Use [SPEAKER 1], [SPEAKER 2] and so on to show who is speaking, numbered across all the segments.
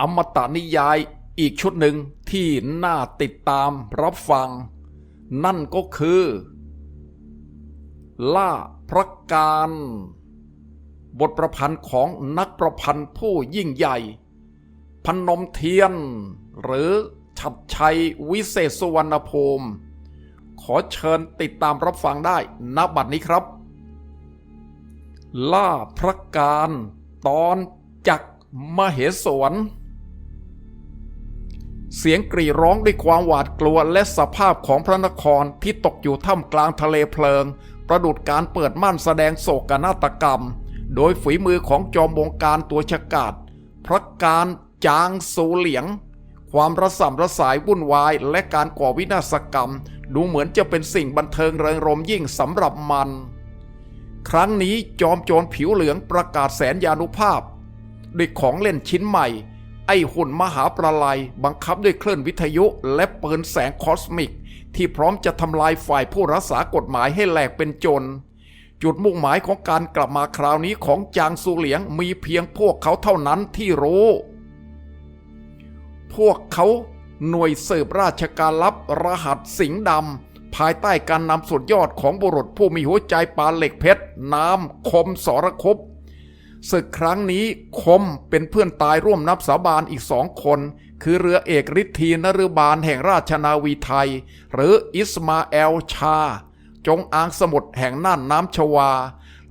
[SPEAKER 1] อมตะนิยายอีกชุดหนึ่งที่น่าติดตามรับฟัง นั่นก็คือ ล่าพระการ บทประพันธ์ของนักประพันธ์ผู้ยิ่งใหญ่ พนมเทียน หรือชัดชัยวิเศษสุวรรณภูมิ ขอเชิญติดตามรับฟังได้ณบัดนี้ครับ ล่าพระการตอนจักมเหสวน เสียงกรีร้องด้วยความหวาดกลัวและสภาพของพระนครที่ตกอยู่ท่ามกลางทะเลเพลิง ประดุดการเปิดม่านแสดงโศกนาฏกรรม โดยฝีมือของจอมวงการตัวฉกาจพระการจางสูเหลียง ความระสำระสายวุ่นวายและการก่อวินาศกรรม ดูเหมือนจะเป็นสิ่งบันเทิงเริงรมยิ่งสำหรับมัน ครั้งนี้จอมโจรผิวเหลืองประกาศแสนยานุภาพด้วยของเล่นชิ้นใหม่ อหุ่นมหาประไลยบังคับด้วยเคลื่อนวิทยุและปืนแสงคอสมิก ที่พร้อมจะทำลายฝ่ายผู้รักษากฎหมายให้แหลกเป็นจนจุดมุ่งหมายของการกลับมาคราวนี้ของจางซูเหลียงมีเพียงพวกเขาเท่านั้นที่รู้ พวกเขาหน่วยสืบราชการลับรหัสสิงห์ดำภายใต้การนำสุดยอดของบุรุษผู้มีหัวใจปาเหล็กเพชร น้ำคมสรคบ ศึกครั้งนี้คมเป็นเพื่อนตายร่วมนับสาบานอีกสองคน คือเรือเอกฤทธีนฤบาลแห่งราชนาวีไทย หรืออิสมาเอลชา จงอางสมุทรแห่งน่านน้ำชวา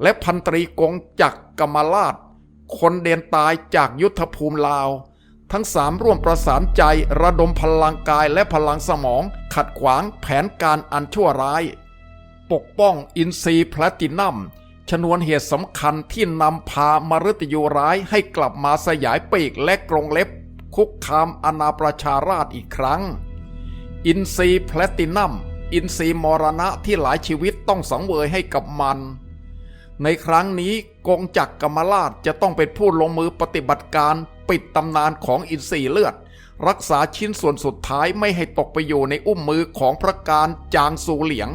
[SPEAKER 1] และพันตรีกงจักรกมราชคนเดนตายจากยุทธภูมิลาว ทั้งสามร่วมประสานใจระดมพลังกายและพลังสมอง ขัดขวางแผนการอันชั่วร้าย ปกป้องอินทรีย์แพลตินัม ชนวนเหตุสำคัญที่นำพามฤตยูร้ายให้กลับมาสยายปีกและกรงเล็บ คุกคามอาณาประชาราชอีกครั้ง อินทรีย์แพลตินัม อินทรีย์มรณะที่หลายชีวิตต้องสังเวยให้กับมัน ในครั้งนี้กงจักรกรรมราชจะต้องเป็นผู้ลงมือปฏิบัติการปิดตำนานของอินทรีย์เลือด รักษาชิ้นส่วนสุดท้ายไม่ให้ตกไปอยู่ในอุ้มมือของพระการจางสูเหลียง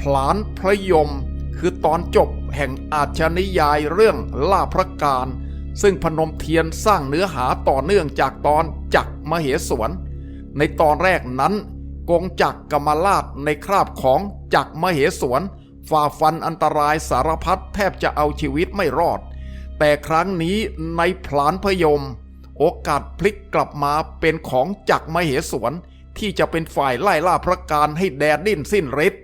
[SPEAKER 1] ผลานพระยม คือตอนจบแห่งอาชนิยายเรื่องล่าพระการ ซึ่งพนมเทียนสร้างเนื้อหาต่อเนื่องจากตอนจักมเหสวน ในตอนแรกนั้น กงจักกรรมราชในคราบของจักมเหสวน ฝ่าฟันอันตรายสารพัดแทบจะเอาชีวิตไม่รอด แต่ครั้งนี้ในผลานพยม โอกาสพลิกกลับมาเป็นของจักมเหสวนที่จะเป็นฝ่ายไล่ล่าพระการให้แดดดิ้นสิ้นฤทธิ์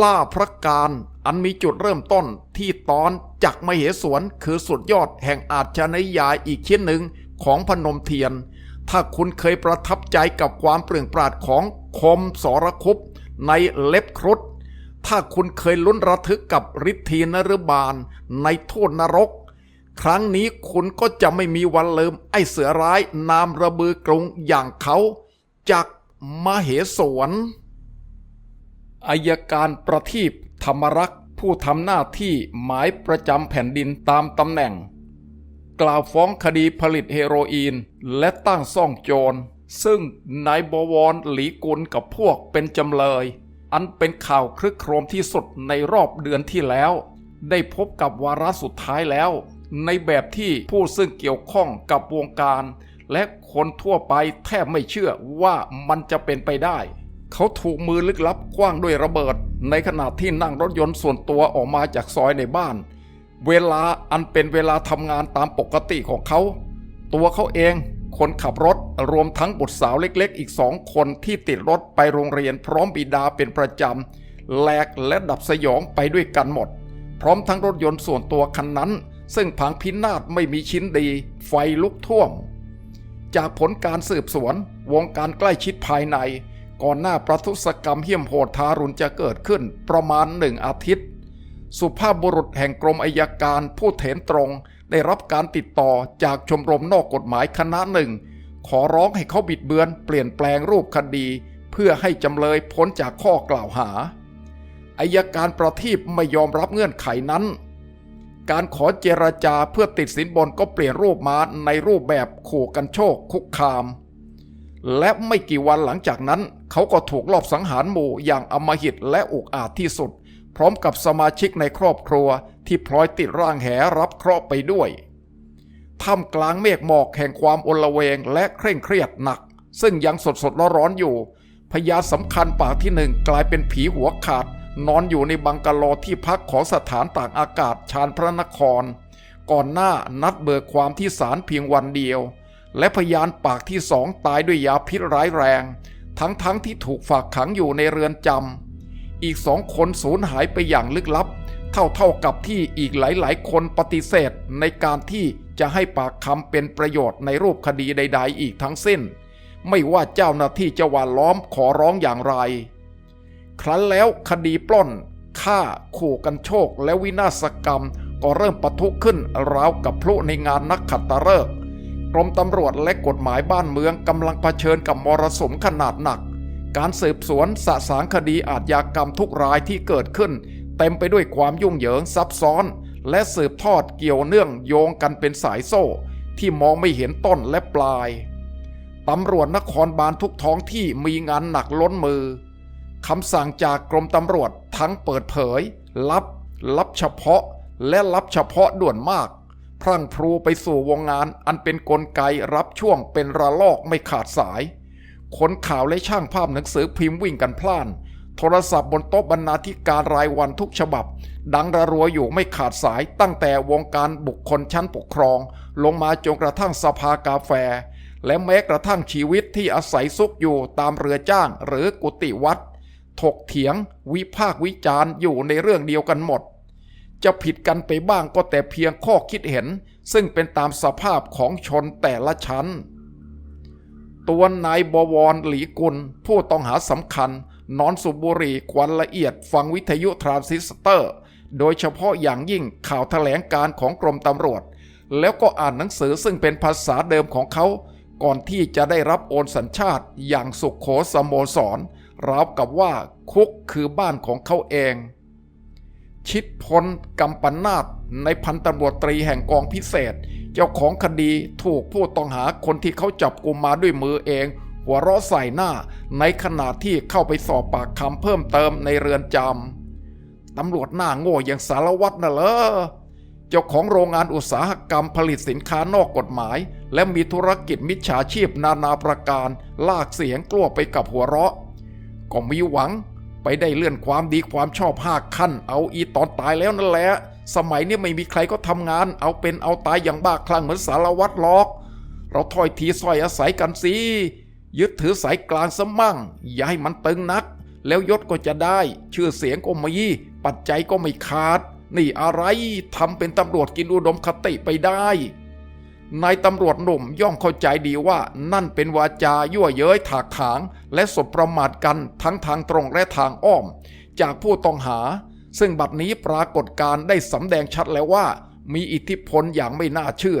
[SPEAKER 1] ล่าพระการอันมีจุดเริ่มต้นที่ตอนจักมเหสวนคือสุดยอดแห่งอาชญยายอีกชิ้นหนึ่งของพนมเทียน ถ้าคุณเคยประทับใจกับความเปลืองปราดของคมสรคุปในเล็บครุฑถ้าคุณเคยลุ้นระทึกกับฤทธีนฤบาลในโทษนรก ครั้งนี้คุณก็จะไม่มีวันลืมไอ้เสือร้ายนามระบือกรุงอย่างเขาจากมเหสวน อายการประทีปธรรมรักษ์ผู้ทำหน้าที่หมายประจำแผ่นดินตามตำแหน่ง กล่าวฟ้องคดีผลิตเฮโรอีนและตั้งซ่องโจร ซึ่งนายบวรหลีกุลกับพวกเป็นจำเลย อันเป็นข่าวคลึกโครมที่สุดในรอบเดือนที่แล้ว ได้พบกับวาระสุดท้ายแล้ว ในแบบที่ผู้ซึ่งเกี่ยวข้องกับวงการ และคนทั่วไปแทบไม่เชื่อว่ามันจะเป็นไปได้ เขาถูกมือลึกลับคว้างด้วยระเบิด ในขณะที่นั่งรถยนต์ส่วนตัวออกมาจากซอยในบ้าน เวลาอันเป็นเวลาทำงานตามปกติของเขา ตัวเขาเองคนขับรถรวมทั้งบุตรสาวเล็กๆ อีกสองคนที่ติดรถไปโรงเรียนพร้อมบิดาเป็นประจำแหลกและดับสยองไปด้วยกันหมด พร้อมทั้งรถยนต์ส่วนตัวคันนั้น ซึ่งพังพินาศไม่มีชิ้นดี ไฟลุกท่วม จากผลการสืบสวน วงการใกล้ชิดภายใน ก่อนหน้าประทุษกรรมเหี้ยมโหดทารุณจะเกิดขึ้นประมาณหนึ่งอาทิตย์ สุภาพบุรุษแห่งกรมอายการผู้เถนตรงได้รับการติดต่อจากชมรมนอกกฎหมายคณะหนึ่ง ขอร้องให้เขาบิดเบือนเปลี่ยนแปลงรูปคดี เพื่อให้จำเลยพ้นจากข้อกล่าวหาอายการประทีปไม่ยอมรับเงื่อนไขนั้น การขอเจรจาเพื่อติดสินบนก็เปลี่ยนรูปมาในรูปแบบขู่กันโชคคุกคาม และไม่กี่วันหลังจากนั้น เขาก็ถูกลอบสังหารหมู่อย่างอำมหิตและอุกอาจที่สุด พร้อมกับสมาชิกในครอบครัวที่พลอยติดร่างแหรับเคราะห์ไปด้วยท่ามกลางเมฆหมอกแห่งความอลเวงและเคร่งเครียดหนัก ซึ่งยังสดสดร้อนๆอยู่ พยานสำคัญปากที่หนึ่งกลายเป็นผีหัวขาด นอนอยู่ในบังกะโลที่พักของสถานต่างอากาศชานพระนคร ก่อนหน้านัดเบิกความที่ศาลเพียงวันเดียว และพยานปากที่สองตายด้วยยาพิษร้ายแรง ทั้งๆทที่ถูกฝากขังอยู่ในเรือนจำอีกสองคนสูญหายไปอย่างลึกลับ เท่าๆกับที่อีกหลายๆ คนปฏิเสธในการที่จะให้ปากคำเป็นประโยชน์ในรูปคดีใด ๆ อีกทั้งสิ้น ไม่ว่าเจ้าหน้าที่จะหวานล้อมขอร้องอย่างไร ครั้นแล้วคดีปล้นฆ่าขู่กันโชคและวินาศกรรมก็เริ่มปะทุขึ้นราวกับพลุในงานนักขัตฤกษ์ กรมตำรวจและกฎหมายบ้านเมืองกำลังเผชิญกับมรสุมขนาดหนัก การสืบสวนสะสางคดีอาชญากรรมทุกรายที่เกิดขึ้น เต็มไปด้วยความยุ่งเหยิงซับซ้อน และสืบทอดเกี่ยวเนื่องโยงกันเป็นสายโซ่ ที่มองไม่เห็นต้นและปลายตำรวจนครบาลทุกท้องที่มีงานหนักล้นมือคำสั่งจากกรมตำรวจทั้งเปิดเผย ลับ ลับเฉพาะ และลับเฉพาะด่วนมาก พรั่งพรูไปสู่วงงานอันเป็นนกลไกรับช่วงเป็นระลอกไม่ขาดสาย คนข่าวและช่างภาพหนังสือพิมพ์วิ่งกันพล่าน โทรศัพท์บนโต๊ะบรรณาธิการรายวันทุกฉบับ ดังระรัวอยู่ไม่ขาดสายตั้งแต่วงการบุคคลชั้นปกครอง ลงมาจนกระทั่งสภากาแฟ และแม้กระทั่งชีวิตที่อาศัยซุกอยู่ตามเรือจ้างหรือกุฏิวัดถกเถียง วิพากษ์วิจารณ์อยู่ในเรื่องเดียวกันหมด จะผิดกันไปบ้างก็แต่เพียงข้อคิดเห็น ซึ่งเป็นตามสภาพของชนแต่ละชั้น ตัวนายบวรหลีกุล ผู้ต้องหาสำคัญ นอนสุบุรีควันละเอียดฟังวิทยุทรานซิสเตอร์ โดยเฉพาะอย่างยิ่งข่าวแถลงการของกรมตำรวจ แล้วก็อ่านหนังสือซึ่งเป็นภาษาเดิมของเขา ก่อนที่จะได้รับโอนสัญชาติอย่างสุขโขสโมสรราวกับว่าคุกคือบ้านของเขาเอง ชิดพลกำปนาตในพันตำรวจตรีแห่งกองพิเศษ เจ้าของคดีถูกผู้ต้องหาคนที่เขาจับกุมมาด้วยมือเอง หัวเราะใส่หน้าในขณะที่เข้าไปสอบปากคำเพิ่มเติมในเรือนจำตำรวจหน้าโง่อย่างสารวัตรน่ะเหรอเจ้าของโรงงานอุตสาหกรรมผลิตสินค้านอกกฎหมาย และมีธุรกิจมิจฉาชีพนานาประการ ลากเสียงกลัวไปกับหัวเราะ ก็มีหวัง ไปได้เลื่อนความดีความชอบห้าขั้น เอาอีตอนตายแล้วนั่นแหละ สมัยนี้ไม่มีใครก็ทำงาน เอาเป็นเอาตายอย่างบ้าคลั่งเหมือนสารวัตรหรอก เราถอยทีซอยอาศัยกันสิยึดถือสายกลางสมั่ง อย่าให้มันตึงนัก แล้วยศก็จะได้ ชื่อเสียงก็มีปัจจัยก็ไม่ขาด นี่อะไรทำเป็นตำรวจกินอุดมคติไปได้ นายตำรวจหนุ่มย่อมเข้าใจดีว่านั่นเป็นวาจายั่วเย้ยถากถาง และสบประมาทกันทั้งทางตรงและทางอ้อม จากผู้ต้องหา ซึ่งบัดนี้ปรากฏการได้สำแดงชัดแล้วว่า มีอิทธิพลอย่างไม่น่าเชื่อ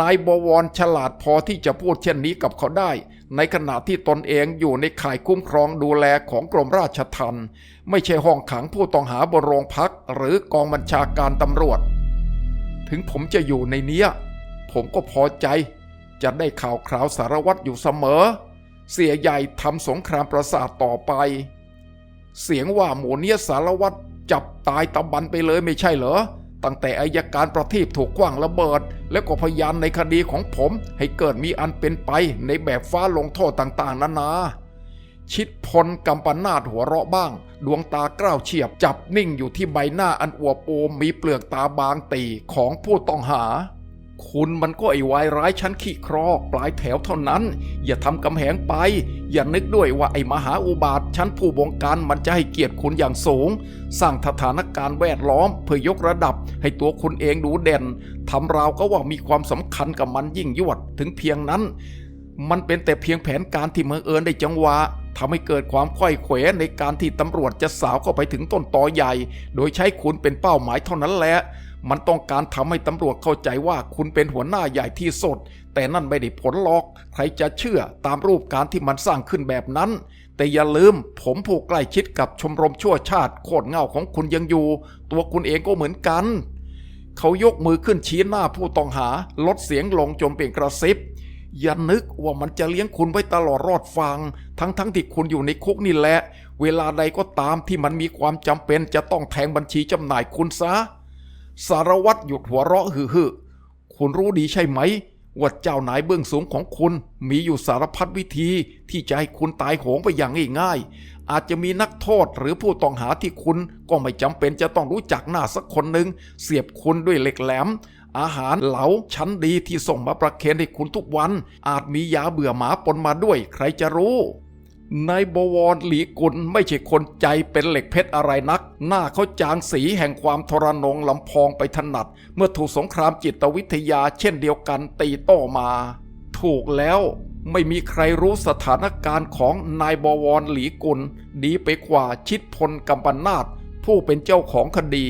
[SPEAKER 1] นายบวรฉลาดพอที่จะพูดเช่นนี้กับเขาได้ ในขณะที่ตนเองอยู่ในข่ายคุ้มครองดูแลของกรมราชทัณฑ์ไม่ใช่ห้องขังผู้ต้องหาบนโรงพักหรือกองบัญชาการตำรวจ ถึงผมจะอยู่ในเนี้ย ผมก็พอใจ จะได้ข่าวคราวสารวัตรอยู่เสมอ เสียใหญ่ทำสงครามประสาทต่อไป เสียงว่าหมูเนี้ยสารวัตรจับตายตะบันไปเลยไม่ใช่เหรอ ตั้งแต่อายการประทีปถูกกว้างระเบิด แล้วก็พยานในคดีของผมให้เกิดมีอันเป็นไปในแบบฟ้าลงโทษต่างๆ นานาชิดพลกำปนาดหัวเราะบ้าง ดวงตากล้าวเฉียบจับนิ่งอยู่ที่ใบหน้าอันอวบโอมมีเปลือกตาบางตีของผู้ต้องหา คุณมันก็ไอ้วายร้ายชั้นขี้ครอกปลายแถวเท่านั้น อย่าทำกำแหงไป อย่านึกด้วยว่าไอ้มหาอุบาทชั้นผู้บงการมันจะให้เกียรติคุณอย่างสูง สร้างสถานการณ์แวดล้อม เพื่อยกระดับให้ตัวคุณเองดูเด่นทำราวก็ว่ามีความสำคัญกับมันยิ่งยวดถึงเพียงนั้น มันเป็นแต่เพียงแผนการที่เมืองเอิญได้จังหวะทำให้เกิดความค่อยเขวในการที่ตำรวจจะสาวเข้าไปถึงต้นตอใหญ่ โดยใช้คุณเป็นเป้าหมายเท่านั้นแหละ มันต้องการทำให้ตำรวจเข้าใจว่าคุณเป็นหัวหน้าใหญ่ที่สุด แต่นั่นไม่ได้ผลหรอก ใครจะเชื่อตามรูปการที่มันสร้างขึ้นแบบนั้น แต่อย่าลืม ผมผูกใกล้ชิดกับชมรมชั่วชาติโคตรเงาของคุณยังอยู่ ตัวคุณเองก็เหมือนกัน เขายกมือขึ้นชี้หน้าผู้ต้องหา ลดเสียงลงจนเป็นกระซิบอย่านึกว่ามันจะเลี้ยงคุณไว้ตลอดรอดฟัง ทั้งๆทที่คุณอยู่ในคุกนี่แหละ เวลาใดก็ตามที่มันมีความจำเป็นจะต้องแทงบัญชีจำหน่ายคุณซะ สารวัตรหยุดหัวเราะฮือๆคุณรู้ดีใช่ไหมว่าเจ้านายเบื้องสูงของคุณมีอยู่สารพัดวิธีที่จะให้คุณตายโหงไปอย่างง่ายๆ อาจจะมีนักโทษหรือผู้ต้องหาที่คุณก็ไม่จำเป็นจะต้องรู้จักหน้าสักคนหนึ่งเสียบคุณด้วยเหล็กแหลม อาหารเหลาชั้นดีที่ส่งมาประเคนให้คุณทุกวัน อาจมียาเบื่อหมาปนมาด้วยใครจะรู้ นายบวรหลีกุลไม่ใช่คนใจเป็นเหล็กเพชรอะไรนัก หน้าเขาจางสีแห่งความทรนงลำพองไปถนัด เมื่อถูกสงครามจิตวิทยาเช่นเดียวกันตีโต้มา ถูกแล้วไม่มีใครรู้สถานการณ์ของนายบวรหลีกุล ดีไปกว่าชิดพลกำปนาตผู้เป็นเจ้าของคดี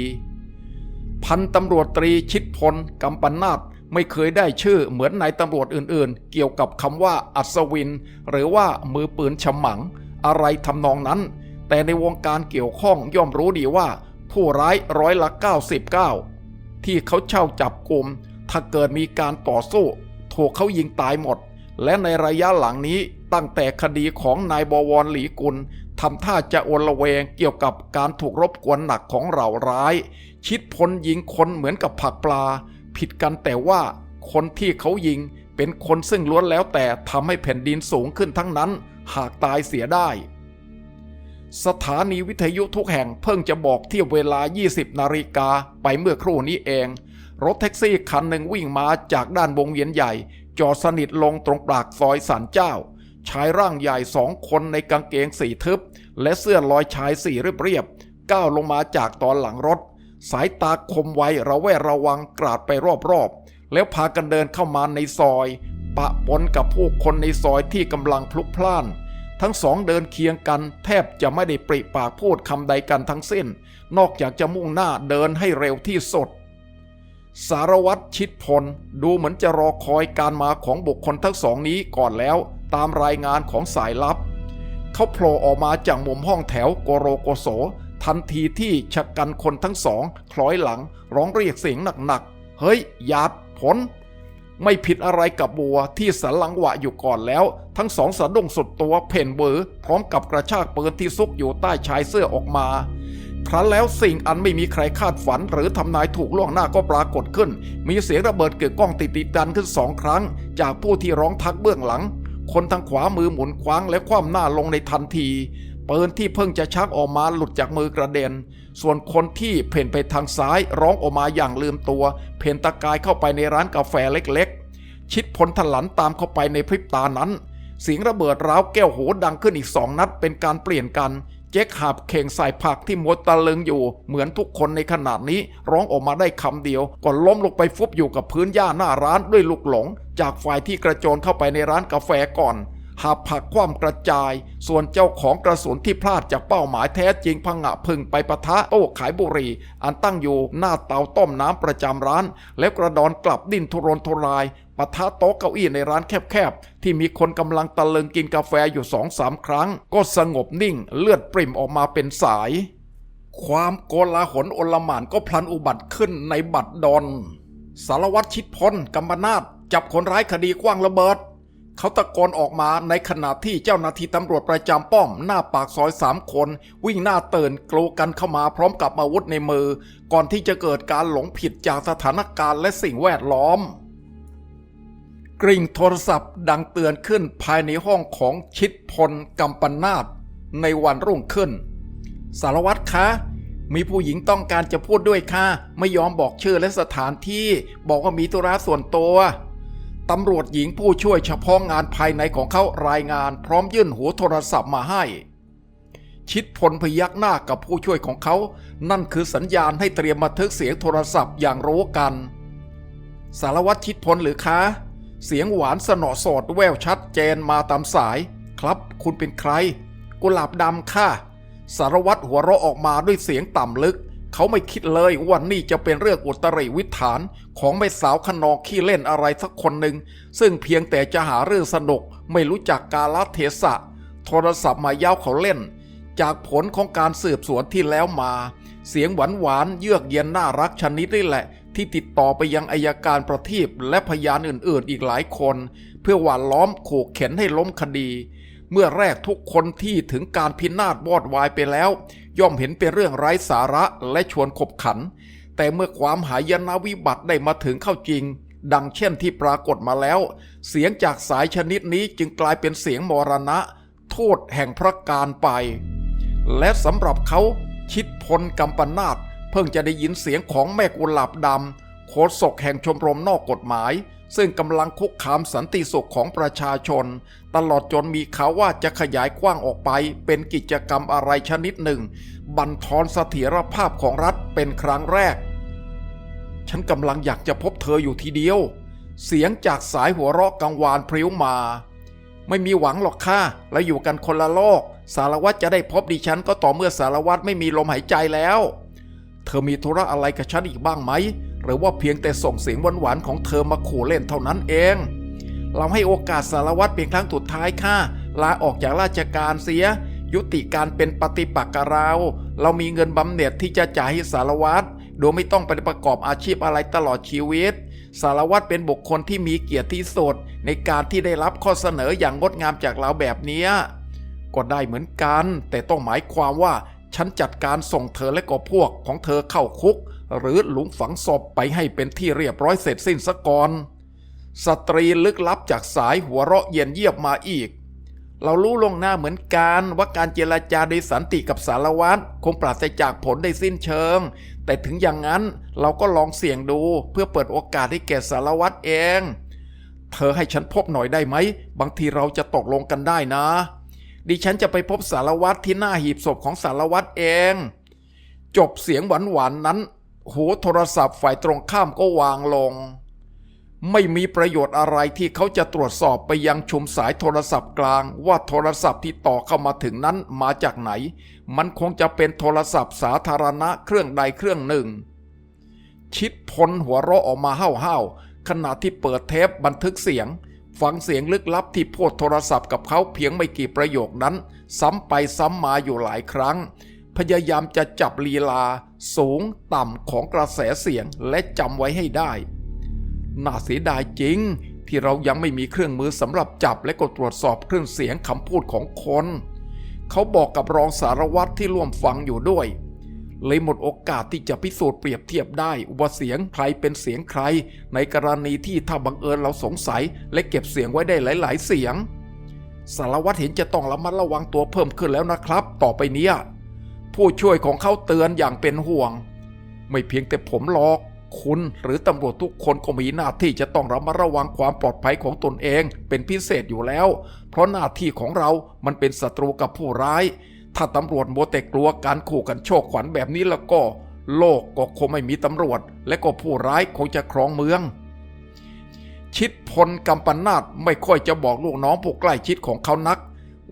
[SPEAKER 1] พันตำรวจตรีชิดพลกำปนาต ไม่เคยได้ชื่อเหมือนนายตำรวจอื่นๆ เกี่ยวกับคำว่าอัศวิน หรือว่ามือปืนฉมัง อะไรทำนองนั้น แต่ในวงการเกี่ยวข้องย่อมรู้ดีว่า ผู้ร้ายร้อยละ 99 ที่เขาเช่าจับกลุ่มถ้าเกิดมีการต่อสู้ ถูกเขายิงตายหมด และในระยะหลังนี้ตั้งแต่คดีของนายบวรหลีกุลทำท่าจะโอนละเวงเกี่ยวกับการถูกรบกวนหนักของเหล่าร้าย ชิดพลยิงคนเหมือนกับผักปลา ผิดกันแต่ว่าคนที่เขายิงเป็นคนซึ่งล้วนแล้วแต่ทำให้แผ่นดินสูงขึ้นทั้งนั้น หากตายเสียได้ สถานีวิทยุทุกแห่งเพิ่งจะบอกเที่ยเวลา 20 นาฬิกาไปเมื่อครู่นี้เอง รถแท็กซี่คันหนึ่งวิ่งมาจากด้านวงเวียนใหญ่ จอดสนิทลงตรงปากซอยสันเจ้า ชายร่างใหญ่สองคนในกางเกงสีทึบ และเสื้อลอยชายสีเรียบๆก้าวลงมาจากตอนหลังรถ สายตาคมไวระแวดระวังกราดไปรอบๆ แล้วพากันเดินเข้ามาในซอย ปะปนกับผู้คนในซอยที่กำลังพลุกพล่าน ทั้งสองเดินเคียงกันแทบจะไม่ได้ปริปากพูดคำใดกันทั้งสิ้น นอกจากจะมุ่งหน้าเดินให้เร็วที่สุดสารวัตรชิดพลดูเหมือนจะรอคอยการมาของบุคคลทั้งสองนี้ก่อนแล้ว ตามรายงานของสายลับ เขาโผล่ออกมาจากมุมห้องแถวโกโรโกโส ทันทีที่ชะกันคนทั้งสองคล้อยหลังร้องเรียกเสียงหนักๆ เฮ้ยหยาดผล ไม่ผิดอะไรกับบัวที่สันหลังหวะอยู่ก่อนแล้ว ทั้งสองสะดุ้งสุดตัวเพ่นเบือพร้อมกับกระชากปืนที่ซุกอยู่ใต้ชายเสื้อออกมาครั้นแล้วสิ่งอันไม่มีใครคาดฝันหรือทำนายถูกล่วงหน้าก็ปรากฏขึ้น มีเสียงระเบิดเกิดก้องติดติดดันขึ้นสองครั้ง จากผู้ที่ร้องทักเบื้องหลัง คนทางขวามือหมุนคว้างและคว่ำหน้าลงในทันที ปืนที่เพิ่งจะชักออกมาหลุดจากมือกระเด็น ส่วนคนที่เพ่นไปทางซ้ายร้องออกมาอย่างลืมตัว เพ่นตะกายเข้าไปในร้านกาแฟเล็กๆ ชิดพลถลันตามเข้าไปในพริบตานั้น เสียงระเบิดร้าวแก้วโหดังขึ้นอีกสองนัดเป็นการเปลี่ยนกัน เจ๊กหาบเข่งใส่ผักที่มัวตะลึงอยู่ เหมือนทุกคนในขนาดนี้ ร้องออกมาได้คำเดียวก่อนล้มลงไปฟุบอยู่กับพื้นหญ้าหน้าร้านด้วยลูกหลง จากฝ่ายที่กระโจนเข้าไปในร้านกาแฟก่อน หาบผักคว่ำกระจาย ส่วนเจ้าของกระสุนที่พลาดจากเป้าหมายแท้จริงพังะพึงไปปะทะโต้ขายบุหรี่ อันตั้งอยู่หน้าเตาต้มน้ำประจำร้าน แล้วกระดอนกลับดิ้นทุรนทุรายปะทะโต๊ะเก้าอี้ในร้านแคบๆ ที่มีคนกำลังตะลึงกินกาแฟอยู่สองสามครั้ง ก็สงบนิ่งเลือดปริ่มออกมาเป็นสาย ความโกลาหลโอลหมานก็พลันอุบัติขึ้นในบัดดอน สารวัตรชิดพลกำมนาตจับคนร้ายคดีกว้างระเบิด เขาตะโกนออกมาในขณะที่เจ้าหน้าที่ตำรวจประจำป้อมหน้าปากซอยสามคน วิ่งหน้าเตื่นกลูกันเข้ามาพร้อมกับอาวุธในมือ ก่อนที่จะเกิดการหลงผิดจากสถานการณ์และสิ่งแวดล้อม กริ่งโทรศัพท์ดังเตือนขึ้นภายในห้องของชิดพลกำปนาตในวันรุ่งขึ้น สารวัตรคะมีผู้หญิงต้องการจะพูดด้วยค่ะ ไม่ยอมบอกชื่อและสถานที่ บอกว่ามีธุระส่วนตัว ตำรวจหญิงผู้ช่วยเฉพาะงานภายในของเขารายงาน พร้อมยื่นหัวโทรศัพท์มาให้ ชิดพลพยักหน้ากับผู้ช่วยของเขา นั่นคือสัญญาณให้เตรียมบันทึกเสียงโทรศัพท์อย่างรู้กัน สารวัตรชิดพลหรือคะ เสียงหวานสนอสอดแววชัดเจนมาตามสาย ครับ คุณเป็นใคร กุหลาบดำค่ะ สารวัตรหัวเราะออกมาด้วยเสียงต่ำลึก เขาไม่คิดเลยว่านี่จะเป็นเรื่องอุตริวิถานของแม่สาวขนองขี้เล่นอะไรสักคนหนึ่ง ซึ่งเพียงแต่จะหาเรื่องสนุกไม่รู้จักกาลเทศะ โทรศัพท์มาย้าเขาเล่น จากผลของการสืบสวนที่แล้วมา เสียงหวานหวานเยือกเย็นน่ารักชนิดนี่แหละ ที่ติดต่อไปยังอายการประทีปและพยานอื่นๆ อีกหลายคน เพื่อหว่านล้อมขู่เข็นให้ล้มคดี เมื่อแรกทุกคนที่ถึงการพินาศวอดวายไปแล้ว ย่อมเห็นเป็นเรื่องไร้สาระและชวนขบขัน แต่เมื่อความหายนะวิบัติได้มาถึงเข้าจริง ดังเช่นที่ปรากฏมาแล้ว เสียงจากสายชนิดนี้จึงกลายเป็นเสียงมรณะ โทษแห่งพระการไป และสำหรับเขาชิดพลกำปนาตเพิ่งจะได้ยินเสียงของแม่กุหลาบดำโฆษกแห่งชมรมนอกกฎหมาย ซึ่งกำลังคุกคามสันติสุขของประชาชน ตลอดจนมีข่าวว่าจะขยายกว้างออกไป เป็นกิจกรรมอะไรชนิดหนึ่ง บันทอนเสถียรภาพของรัฐเป็นครั้งแรก ฉันกำลังอยากจะพบเธออยู่ทีเดียว เสียงจากสายหัวเราะกังวานพริ้วมา ไม่มีหวังหรอกค่ะเราอยู่กันคนละโลก สารวัตรจะได้พบดิฉันก็ต่อเมื่อสารวัตรไม่มีลมหายใจแล้ว เธอมีธุระอะไรกับฉันอีกบ้างไหม หรือว่าเพียงแต่ส่งเสียงหวานๆของเธอมาขู่เล่นเท่านั้นเอง เราให้โอกาสสารวัตรเพียงครั้งสุดท้ายค่ะ ลาออกจากราชการเสีย ยุติการเป็นปฏิปักษ์กับเรา เรามีเงินบำเหน็จที่จะจ่ายให้สารวัตรโดยไม่ต้องไปประกอบอาชีพอะไรตลอดชีวิต สารวัตรเป็นบุคคลที่มีเกียรติที่สุดในการที่ได้รับข้อเสนออย่างงดงามจากเราแบบนี้ก็ได้เหมือนกัน แต่ต้องหมายความว่าฉันจัดการส่งเธอและก็พวกของเธอเข้าคุก หรือหลุมฝังศพไปให้เป็นที่เรียบร้อยเสร็จสิ้นซะก่อน สตรีลึกลับจากสายหัวเราะเย็นเยียบมาอีก เรารู้ลงหน้าเหมือนกันว่าการเจรจาโดยสันติกับสารวัตรคงปราศจากผลได้สิ้นเชิง แต่ถึงอย่างนั้นเราก็ลองเสี่ยงดูเพื่อเปิดโอกาสให้แก่สารวัตรเอง เธอให้ฉันพบหน่อยได้ไหม บางทีเราจะตกลงกันได้นะ ดิฉันจะไปพบสารวัตรที่หน้าหีบศพของสารวัตรเอง จบเสียงหวานๆนั้นหูโทรศัพท์ฝ่ายตรงข้ามก็วางลง ไม่มีประโยชน์อะไรที่เขาจะตรวจสอบไปยังชุมสายโทรศัพท์กลาง ว่าโทรศัพท์ที่ต่อเข้ามาถึงนั้นมาจากไหน มันคงจะเป็นโทรศัพท์สาธารณะเครื่องใดเครื่องหนึ่ง ชิดพลหัวเราะออกมาห้าวๆขณะที่เปิดเทปบันทึกเสียง ฟังเสียงลึกลับที่พูดโทรศัพท์กับเขาเพียงไม่กี่ประโยคนั้น ซ้ำไปซ้ำมาอยู่หลายครั้ง พยายามจะจับลีลา สูงต่ำของกระแสเสียงและจำไว้ให้ได้ น่าเสียดายจริง ที่เรายังไม่มีเครื่องมือสำหรับจับและก็ตรวจสอบเครื่องเสียงคำพูดของคน เขาบอกกับรองสารวัตรที่ร่วมฟังอยู่ด้วย เลยหมดโอกาสที่จะพิสูจน์เปรียบเทียบได้ว่าเสียงใครเป็นเสียงใคร ในกรณีที่ถ้าบังเอิญเราสงสัย และเก็บเสียงไว้ได้หลาย ๆ เสียง สารวัตรเห็นจะต้องระมัดระวังตัวเพิ่มขึ้นแล้วนะครับ ต่อไปเนี้ยผู้ช่วยของเขาเตือนอย่างเป็นห่วง ไม่เพียงแต่ผมหรอก คุณหรือตำรวจทุกคนก็มีหน้าที่จะต้องระมัดระวังความปลอดภัยของตนเองเป็นพิเศษอยู่แล้ว เพราะหน้าที่ของเรามันเป็นศัตรูกับผู้ร้าย ถ้าตำรวจโมวแต่กลัวการขู่กันโชคขวัญแบบนี้แล้วก็ โลกก็คงไม่มีตำรวจ และก็ผู้ร้ายคงจะครองเมือง ชิดพลกำปนาตไม่ค่อยจะบอกลูกน้องผู้ใกล้ชิดของเขานัก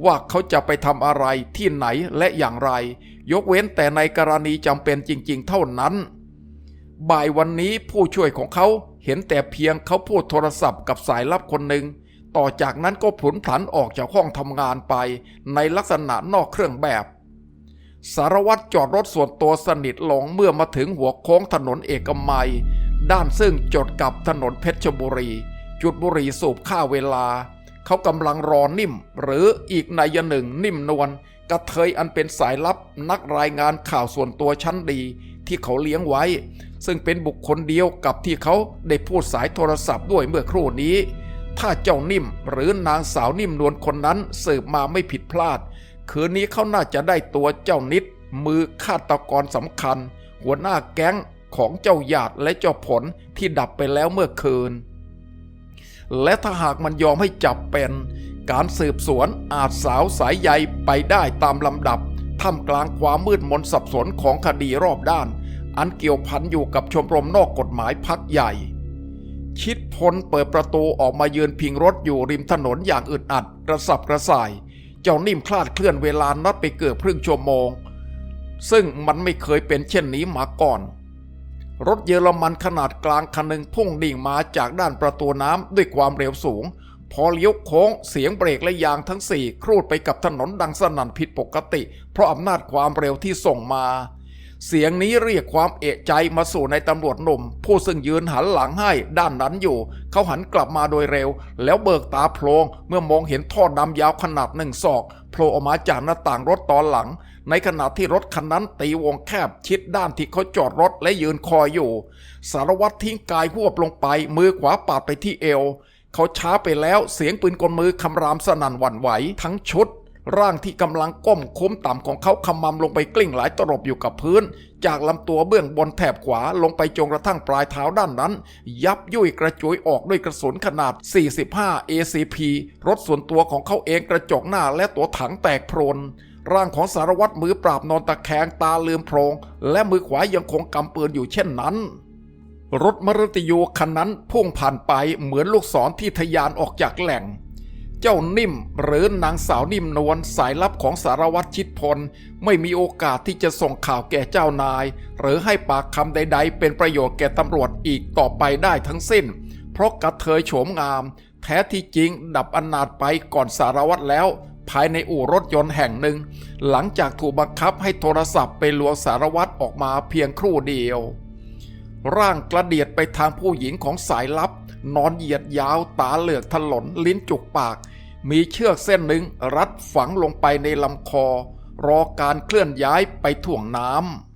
[SPEAKER 1] ว่าเขาจะไปทำอะไรที่ไหนและอย่างไร ยกเว้นแต่ในกรณีจำเป็นจริง ๆ เท่านั้น บ่ายวันนี้ผู้ช่วยของเขาเห็นแต่เพียงเขาพูดโทรศัพท์กับสายลับคนหนึ่ง ต่อจากนั้นก็ผุนผันออกจากห้องทำงานไป ในลักษณะนอกเครื่องแบบ สารวัตรจอดรถส่วนตัวสนิทลงเมื่อมาถึงหัวโค้งถนนเอกมัย ด้านซึ่งจดกับถนนเพชรบุรี จุดบุรีสูบค่าเวลา เขากำลังรอนิ่ม หรืออีกนายหนึ่งนิ่มนวลกระเทยอันเป็นสายลับนักรายงานข่าวส่วนตัวชั้นดี ที่เขาเลี้ยงไว้ ซึ่งเป็นบุคคลเดียวกับที่เขาได้พูดสายโทรศัพท์ด้วยเมื่อครู่นี้ ถ้าเจ้านิ่มหรือนางสาวนิ่มนวลคนนั้นสืบมาไม่ผิดพลาด คืนนี้เขาน่าจะได้ตัวเจ้านิด มือฆาตกรสำคัญ หัวหน้าแก๊งของเจ้าหยาดและเจ้าผลที่ดับไปแล้วเมื่อคืน และถ้าหากมันยอมให้จับเป็น การสืบสวนอาจสาวสายใยไปได้ตามลำดับท่ามกลางความมืดมนสับสนของคดีรอบด้าน อันเกี่ยวพันอยู่กับชมรมนอกกฎหมายพักใหญ่ชิดพลเปิดประตูออกมายืนพิงรถอยู่ริมถนนอย่างอึดอัดกระสับกระส่าย เจ้านิ่มคลาดเคลื่อนเวลานัดไปเกือบครึ่งชั่วโมง ซึ่งมันไม่เคยเป็นเช่นนี้มาก่อน รถเยอรมันขนาดกลางคันหนึ่งพุ่งดิ่งมาจากด้านประตูน้ำด้วยความเร็วสูง พอเลี้ยวโค้งเสียงเบรกและยางทั้งสี่ครูดไปกับถนนดังสนั่นผิดปกติ เพราะอำนาจความเร็วที่ส่งมา เสียงนี้เรียกความเอะใจมาสู่ในตำรวจหนุ่ม ผู้ซึ่งยืนหันหลังให้ด้านนั้นอยู่ เขาหันกลับมาโดยเร็ว แล้วเบิกตาโพลงเมื่อมองเห็นท่อดำยาวขนาดหนึ่งศอกโผล่ออกมาจากหน้าต่างรถตอนหลัง ในขณะที่รถคันนั้นตีวงแคบชิดด้านที่เขาจอดรถและยืนคอยอยู่ สารวัตรทิ้งกายหวบลงไป มือขวาปาดไปที่เอวเขาช้าไปแล้วเสียงปืนกลมือคำรามสนั่นหวั่นไหว ทั้งชุด ร่างที่กำลังก้มคุ้มต่ำของเขาขมำลงไปกลิ้งหลายตลบอยู่กับพื้น จากลำตัวเบื้องบนแถบขวาลงไปจนกระทั่งปลายเท้าด้านนั้น ยับยุ่ยกระจุยออกด้วยกระสุนขนาด 45 ACP รถส่วนตัวของเขาเองกระจกหน้าและตัวถังแตกโพรนร่างของสารวัตรมือปราบนอนตะแคงตาลืมโพรง และมือขวายังคงกำปืนอยู่เช่นนั้น รถมรติยูคันนั้นพุ่งผ่านไปเหมือนลูกศรที่ทะยานออกจากแหล่ง เจ้านิ่มหรือนางสาวนิ่มนวลสายลับของสารวัตรชิดพล ไม่มีโอกาสที่จะส่งข่าวแก่เจ้านาย หรือให้ปากคำใด ๆ เป็นประโยชน์แก่ตำรวจอีกต่อไปได้ทั้งสิ้น เพราะกระเทยโฉมงาม แท้ที่จริงดับอนาถไปก่อนสารวัตรแล้ว ภายในอู่รถยนต์แห่งหนึ่ง หลังจากถูกบังคับให้โทรศัพท์ไปลวงสารวัตรออกมาเพียงครู่เดียว ร่างกระเดียดไปทางผู้หญิงของสายลับ นอนเหยียดยาวตาเหลือกถลนลิ้นจุกปาก มีเชือกเส้นหนึ่งรัดฝังลงไปในลำคอ รอการเคลื่อนย้ายไปถ่วงน้ำ